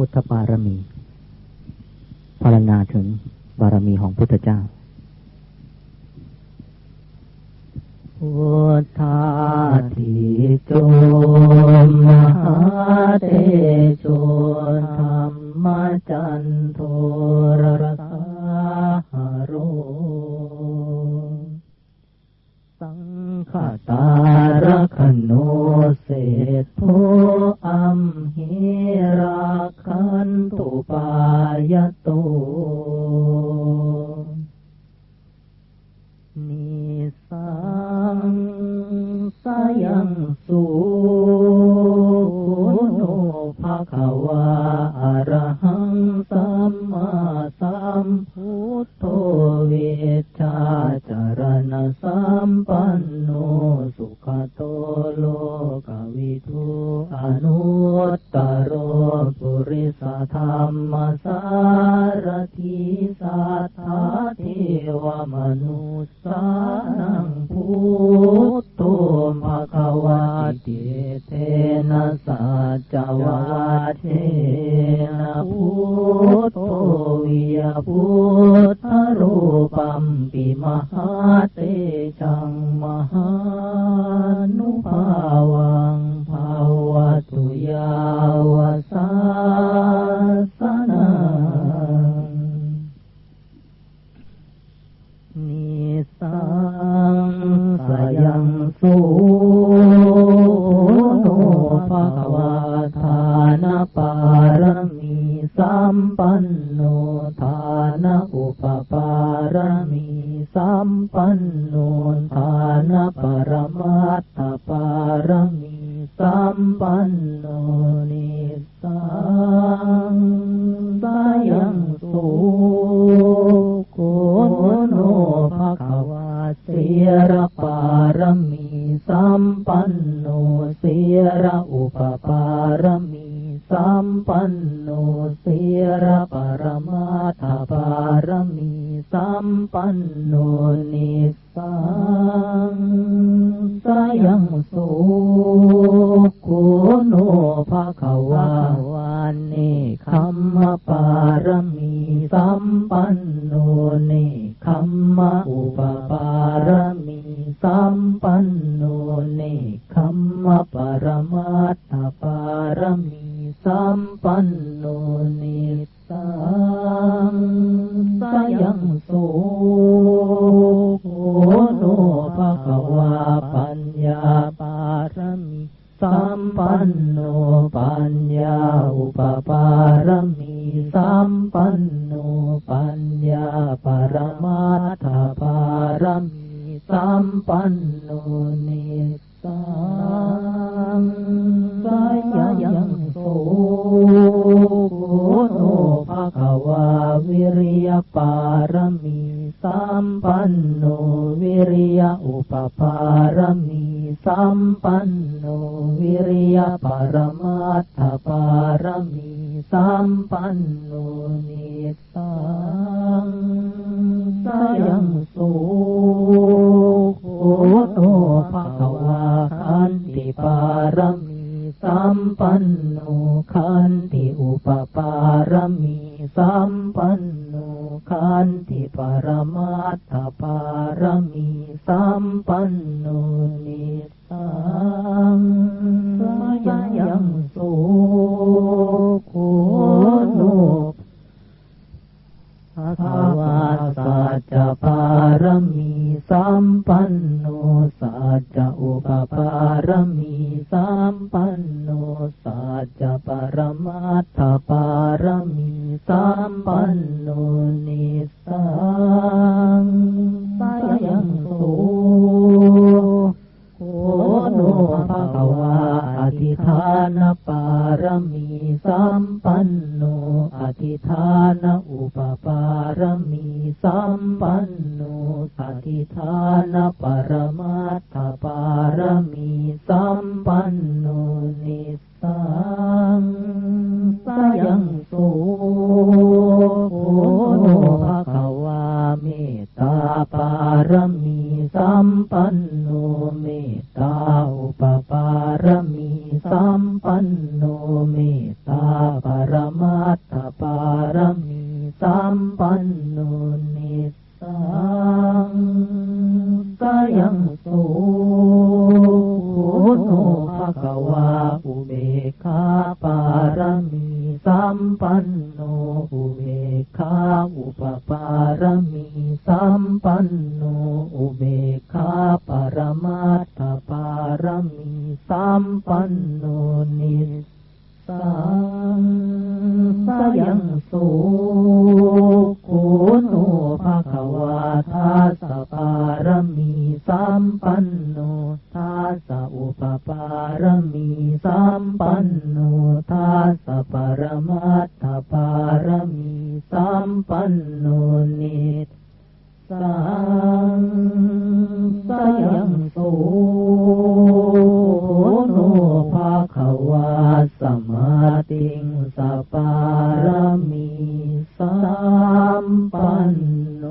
พุทธบารมีพารณาถึงบารมีของพุทธเจ้า พุทธาทิโจมหาเตโชธรรมจันโทร ราคันตุปายโต นิสังสยังสุโนภะคะว สัมปันโนสุขโตโลกวิทูอนุตตโรปุริสธรรมสารทิสัทธาเทวมนุสานังพุทโธภะคะวาติเทนะสัจวัตเทนะพุทโธวิยพุ มปิมหาเตจังมหานุภาวังภาวตุยาวสัสนังนิสังสยังสุโนภะคะวา สัมปันโนทานปรมัตถปารมีสัมปันโนนิสังสยังสุ ปันโนสีระปรมาทปารมีสัมปันโนนิสังสยังสุโกโนภะคะวาวานเนคัมมะปารมีสัมปันโนเนคัมมะอุปปารมีสัมปันโนเนคัมมะปรมาตถปารมีสัม ปันโนนิสังสยังสุโกโนภะคะวาปัญญาปารมีสัมปันโนปัญญาอุปปารมีสัมปันโนปัญญาปรมาทถปารมีสัมปันโนนิสัง มปันโนวิริยปรมัตถปารมีสัมปันโนนิสังสยังสุโกโคันติปรมัตถปารมีสัมปันโนนิสังสยังโสโกโนภะคะสัจปารมีสัมปันโนสัจอุปปารมีสัมปันโนสัจปรมัตถปารมีสัมปันโน ฐานปารมีสัมปันโน อธิฐานอุปปารมีสัมปันโน อธิฐานปรมัตถปารมีสัมปันโนนิสังสยังสุโกโนภะคะวาเมตตาปารมี ภะคะวาอุเบกขาปารมีสัมปันโนอุเบกขาอุปปารมีสัมปันโนอุเบกขาปรมัตถปารมีสัมปันโนนิสังสยังโสโคโนภะคะวาทาสปารมีสัมปันโน ปารมีสัมปันโนทัสสะปรมัตถปารมีสัมปันโนนิตสังสยังโสโนภาขวาสมาติงสปารมีสัมปันโน